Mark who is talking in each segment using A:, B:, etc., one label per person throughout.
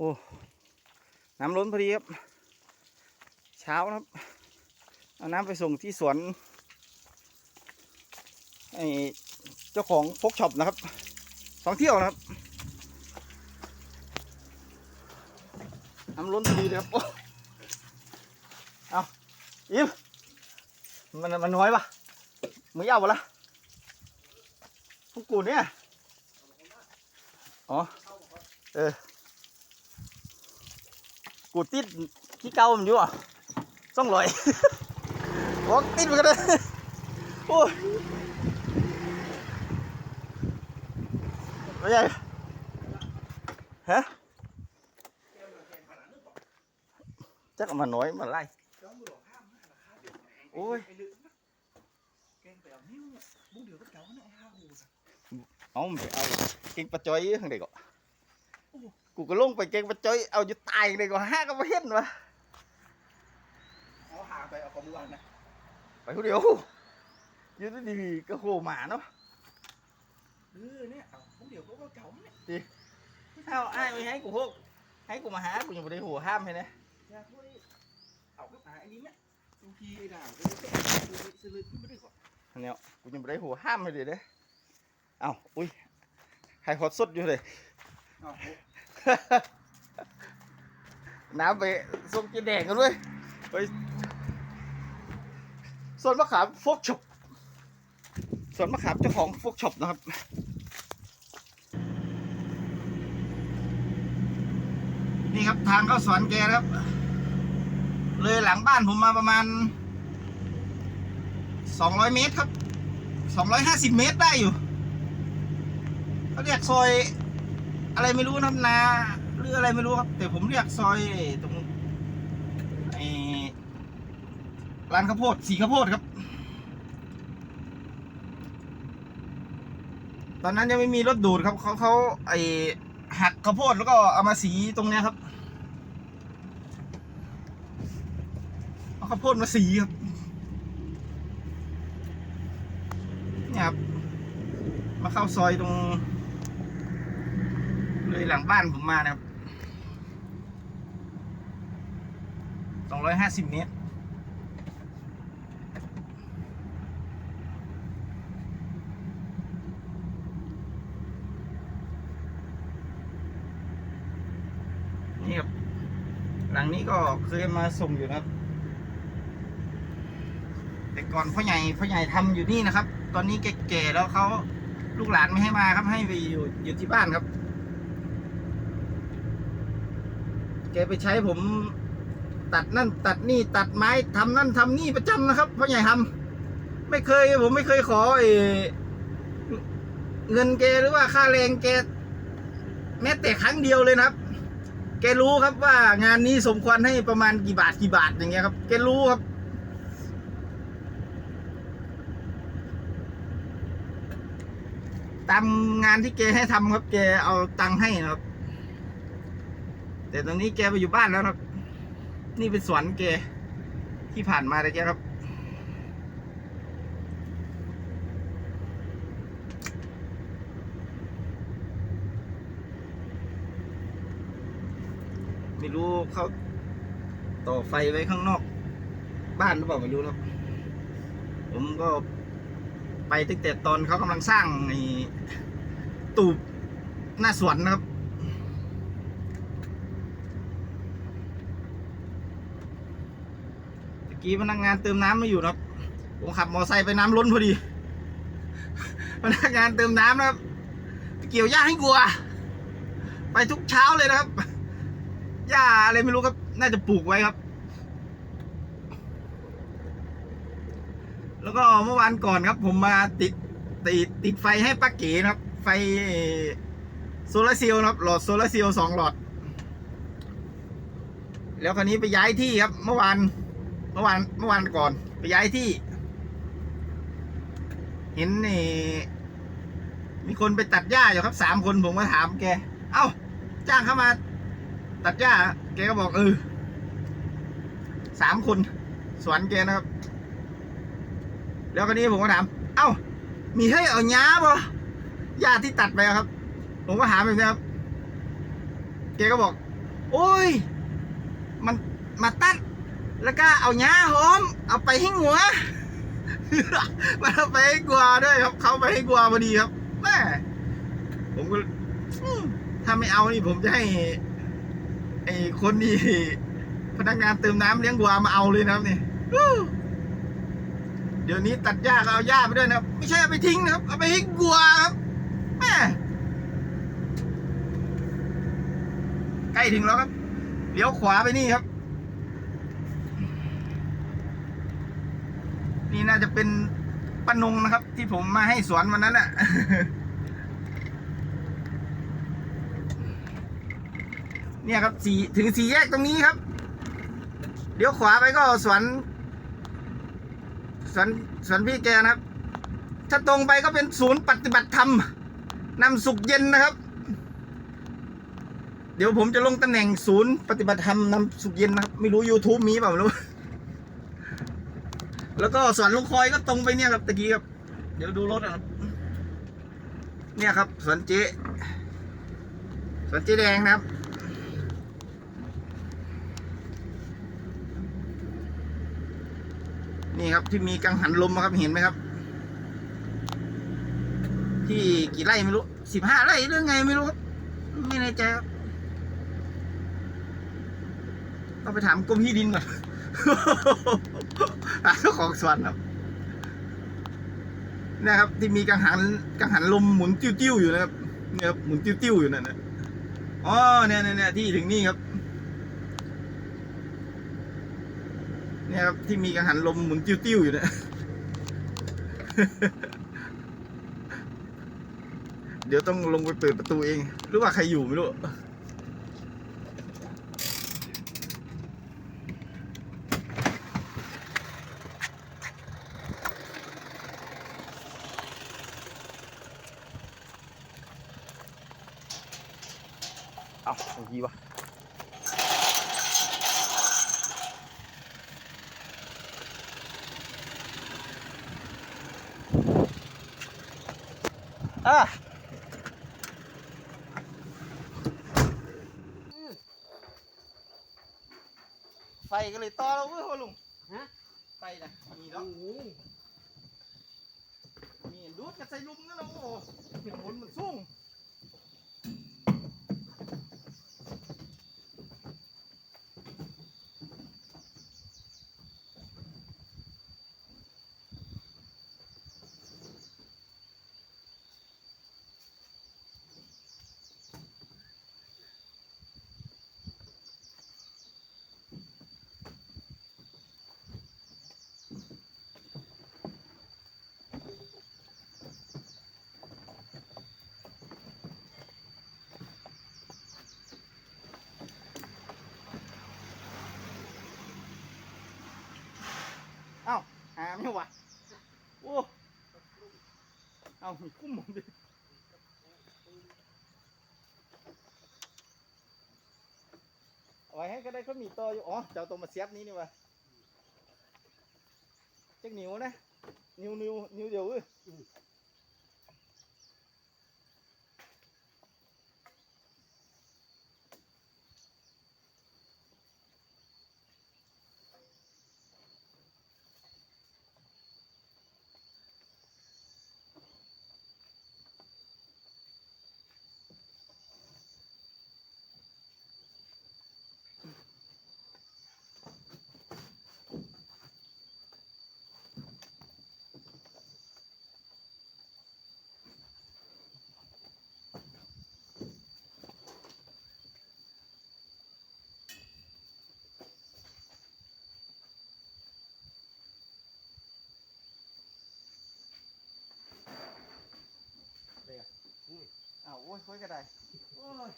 A: โอ้น้ำล้นพอดีครับ เช้าครับ เอาน้ำไปส่งที่สวนไอเจ้าของฟกช็อปนะครับท่องเที่ยวนะครับน้ำล้นพอดีเลยครับโอ้เอาอิ่มมันมันน้อยปะมือยาวปะละพวกกูเนี่ยอ๋อเออ กูติดขี้เก่ามันอยู่อะซ่องลอยบอกติดไปกันเลยโอ้ยไม่ใช่ฮะจักเอามาน้อยมาไล่โอ้ยเอามันไปเอาเก่งปะจอยข้างใดก็กูก็ลงไปเก่งปะจอยเอาอยู่ ตายเลยก็ห้าก็ไม่เห็นวะ
B: เอาหาไปเอาของมือวานนะ
A: ไปคนเดียวอยืนดีๆก็โหหมาเนาะ
B: เออเนี่ยเอาพวกเดี๋ยวก็เก่าเนี่ย
A: เอาไอ้ายไม่ให้กูพวกให้กูมาหากูยังไม่ได้หัวห้ามให้นะ
B: อยากพูดเอาก็หาไอ้นี้เนี่ยดูทีด่าเออสลึดไม่ได้ก่อน
A: อันเนี้ยกูยังไม่ได้หัวห้ามให้เลยเด้เอ้าอุ้ยไข่ฮอตสดอยู่เลย
B: เอา
A: น้ำไปส้มกินแดงกันด้วยไปสวนมะขามฟกช็อปสวนมะขามเจ้าของฟกช็อปนะครับนี่ครับทางเข้าสวนแกครับ เลยหลังบ้านผมมาประมาณ 200 เมตรครับ 250 เมตรได้อยู่เขาเรียกซอย อะไรไม่รู้นะนา หรืออะไรไม่รู้ครับ แต่ผมเรียกซอยตรงไอ้ร้านข้าวโพดสีข้าวโพดครับ ตอนนั้นยังไม่มีรถดูดครับเขาเขาไอหักข้าวโพดแล้วก็เอามาสีตรงเนี้ยครับเอาข้าวโพดมาสีครับเนี่ยครับ มาเข้าซอยตรง เลยหลังบ้านผมมานะครับ สองร้อยห้าสิบเมตรนี่ครับ หลังนี้ก็เคยมาส่งอยู่นะครับ แต่ก่อนพ่อใหญ่พ่อใหญ่ทำอยู่นี่นะครับ ตอนนี้แก่ๆแล้วเขาลูกหลานไม่ให้มาครับ ให้ไปอยู่อยู่ที่บ้านครับ แกไปใช้ผม ตัดนั่นตัดนี่ตัดไม้ทำนั่นทำนี่ประจำนะครับพ่อใหญ่ทำไม่เคยผมไม่เคยขอเองินแกหรือว่าค่าแรงแกแม้แต่ครั้งเดียวเลยนะครับ แกรู้ครับว่างานนี้สมควรให้ประมาณกี่บาทกี่บาทอย่างเงี้ยครับ แกรู้ครับ ตามงานที่แกให้ทำครับ แกเอาตังค์ให้นะครับ แต่ตอนนี้แกไปอยู่บ้านแล้วครับ นี่เป็นสวนแกที่ผ่านมาเลยแกครับ ไม่รู้เขาต่อไฟไว้ข้างนอก บ้านหรือเปล่าไม่รู้ครับ ผมก็ไปตั้งแต่ตอนเขากำลังสร้างไอ้ตูบหน้าสวนนะครับ เมื่อ กี้พนักงานเติมน้ำไม่อยู่นะครับผมขับมอไซค์ไปน้ำล้นพอดี พนักงานเติมน้ำนะครับ เกี่ยวหญ้าให้กลัว ไปทุกเช้าเลยนะครับหญ้าอะไรไม่รู้ครับ น่าจะปลูกไว้ครับ แล้วก็เมื่อวานก่อนครับ ผมมาติดติดติดไฟให้ป้าเก๋นะครับ ไฟโซลาร์เซลล์นะครับหลอดโซลาร์เซลล์สองหลอด แล้วคราวนี้ไปย้ายที่ครับ เมื่อวาน มื่อวานเมื่อวานก่อนไปย้ายที่ เห็นนี่มีคนไปตัดหญ้าอยู่ครับสามคนผมก็ถามแก เอ้า จ้างเข้ามา ตัดหญ้า แกก็บอกเออสามคน สวนแกนะครับ แล้วคราวนี้ผมก็ถาม เอ้า มีให้เอาหญ้าบ่หญ้าที่ตัดไปครับ ผมก็ถามแบบนี้ครับแกก็บอก โอ้ย มันมาตัด แล้วก็เอาหญ้าหอม เอาไปให้หัว มันเอาไปให้กลัวด้วยครับ เขาไปให้กลัวพอดีครับแม่ผมก็ถ้าไม่เอานี่ผมจะให้ไอ้คนนี่พนักงานเติมน้ำเลี้ยงวัวมาเอาเลยนะครับนี่เดี๋ยวนี้ตัดหญ้าก็เอาหญ้าไปด้วยนะครับ ไม่ใช่เอาไปทิ้งนะครับ เอาไปให้วัวครับแม่ใกล้ถึงแล้วครับเลี้ยวขวาไปนี่ครับ นี่น่าจะเป็นปานงนะครับ ที่ผมมาให้สวนวันนั้นแหละเนี่ยครับสี่ถึงสี่แยกตรงนี้ครับ เดี๋ยวขวาไปก็สวนสวนสวนพี่แกนะครับ ถ้าตรงไปก็เป็นศูนย์ปฏิบัติธรรมนำสุขเย็นนะครับ เดี๋ยวผมจะลงตำแหน่งศูนย์ปฏิบัติธรรมนำสุขเย็นนะครับ ไม่รู้ YouTube มีเปล่าไม่รู้ แล้วก็สวนลุงคอยก็ตรงไปเนี่ยครับตะกี้ครับ เดี๋ยวดูรถนะครับ เนี่ยครับสวนเจ๊สวนเจ๊แดงนะครับนี่ครับที่มีกังหันลมครับเห็นไหมครับ ที่กี่ไร่ไม่รู้สิบห้าไร่เรื่อไงไม่รู้ครับไม่แน่ใจครับต้องไปถามกรมที่ดินก่อน หาเจ้าของสวนครับนะครับ ที่มีกังหันกังหันลมหมุนติ้วๆอยู่นะครับเนี่ยครับหมุนติ้วๆอยู่นั่นนะอ๋อเนี่ยเนี่ยเนี่ยที่ถึงนี่ครับเนี่ยครับที่มีกังหันลมหมุนติ้วๆอยู่เนี่ยเดี๋ยวต้องลงไปเปิดประตูเอง หรือว่าใครอยู่ไม่รู้ เอาเมื่อกี้วะอะไฟก็เลยต่อแล้วเว้ยพ่อลุง
B: ฮะ
A: ไฟนะมีแล้วมีดูดกระใส่ลุมนั่นแหละโอ้โหหมุนมันสูง เอ้าหาไม่วะโอ้เอามีคุ้มผมดิเอาไว้ให้ก็ได้เขามีต่ออยู่อ๋อเจ้าตัวมาเสียบนี้นี่วะจักนิ้วนะนิ้วนิ้วนิ้วเดียวเอ้ยอ้าวโอ้ย คุยกันได้โอ้ย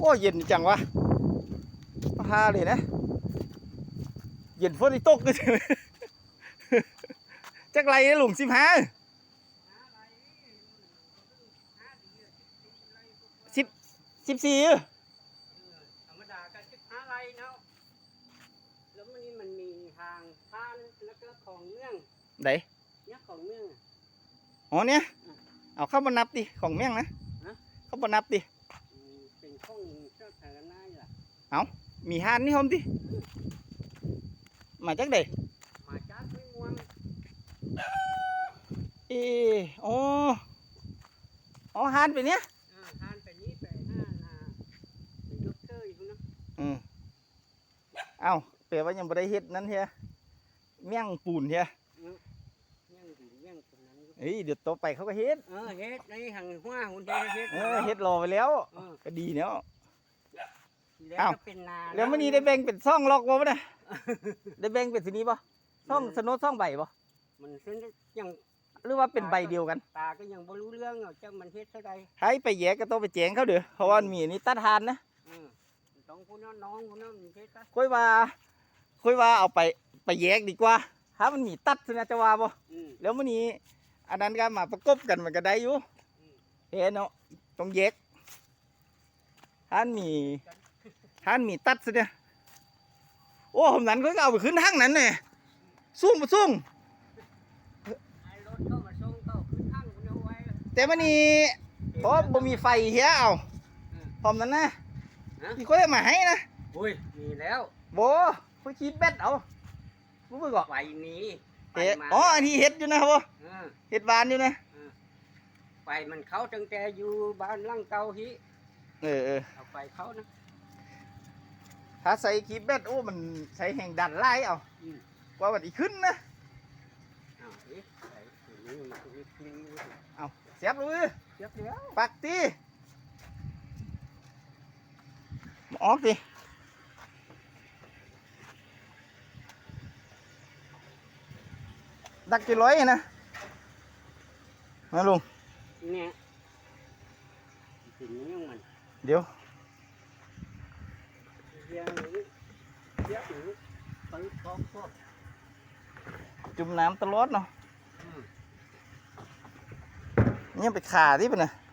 A: โอ้เย็นจังวะพาเลยนะ เย็นฝนที่ตกก็เถอะจักไรนะลุงสิบห้าสิบสิบสี่
C: ธรรมดาก็สิบห้าไร่เนาะแล้วมันนี่มันมีทางผ่านแล้วก็ของเมือง
A: ไหน
C: เนี่ยของเมืองอะ
A: อ๋อเนี่ยเอาเข้ามานับดิของแม่งนะ
C: ฮะ
A: เข้ามานับดิ
C: อืมเป็นของเจ้าสาธารณะนี่ ล่ะ
A: มีฮานนี่หอมดิมาจากไหน
C: มาจากไม่ม่วง
A: เอออ๋ออ๋อฮานไปเนี้ย
C: อ่าทานไปนี้ไปห้านาไปยกเกอร์อยู่เนาะ
A: อืมเอ้าแปลว่ายังบ่ได้เฮ็ดนั้นเฮียเมี่ยงปูนเฮีย
C: ยังดียังตรงนั้นอยู่
A: เฮ้ยเดี๋ยวต่อไปเขาก็เฮ็ด
C: เออเฮ็ดในหังหัวหุ่นเฮ็ดเฮ็ด
A: เออเฮ็ดรอไปแล้ว
C: เออ
A: ก็ดีเนาะ
C: แล้ว
A: อ้าว
C: ก็เป็นนา
A: แล้วมื้อนี้ได้แบ่งเป็นซ่องล็อกบ่บ่น่ะได้แบ่งเป็นสีนี้บ่ซ่องสโนว์ซ่องใบบ่
C: มันซึ่งยัง
A: หรือว่าเป็นใบเดียวกัน
C: ตาก็ยังบ่รู้เรื่องเอาเจ้ามันเฮ็ดเท่าใด
A: ให้ไปแยกก็ต้องไปแจ้งเขาเด้อเพราะว่ามันมีอันนี้ตัดทานนะ
C: เออต้องพูดน้องน้องพูดน้องมันเฮ็ดซะ
A: ค่อยว่าค่อยว่าเอาไปไปแยกดีกว่าถ้ามันมีตัดสินะจะว่าบ่
C: อืม
A: แล้วมื้อนี้อันนั้นก็มาประกบกันมันก็ได้อยู่
C: อืม
A: เห็นเนาะต้องแยกท่านมี ท่านมีตัดสิเนี่ยโอ้ผมนั้นก็เอาไปขึ้นห้างนั้นเนี่ยซุ่งมาซุ่ง
C: ไอ้รถเข้ามาส่งเข้าขึ้นห้างคุณเอาไว้
A: แต่มันนี่เพราะบ่มีไฟเฮียเอาพร้อมนั้นนะ
C: ฮะ
A: ที่ค่อยเอามาให้นะ
C: อุ้ยมีแล้ว
A: โบค่อยคิดแบตเอารู้ไหมก่อน
C: ไฟนี้
A: เฮ็ดอ๋ออันที่เฮ็ดอยู่นะครับบ่
C: เออ
A: เฮ็ดบานอยู่นะ
C: ไฟมันเข้าตั้งแต่อยู่บ้านหลังเก่าฮิ
A: เออเออ
C: เอาไฟเข้านะ
A: ถ้าใส่คีบแบตโอ้ มันใช้แห่งดันไล่เอา
C: อืม
A: กว่ามันอีกขึ้นนะ
C: อ้าวเอ๊ะไฟตัวนี้มันตัวนี้คลิงอยู่
A: เอาเสียบเลย
C: เรียบแล้ว
A: ปักตีออกดิดักกี่ร้อยนะมาลุง
C: เนี่ยถึงนี้มัน
A: เดี๋ยว
C: เรียงนี้เรียบหนูไปพร้อมพวก
A: จุ่มน้ำตลอดเนาะ
C: อืม
A: เนี่ยไปขาที่ปะนะ
C: เ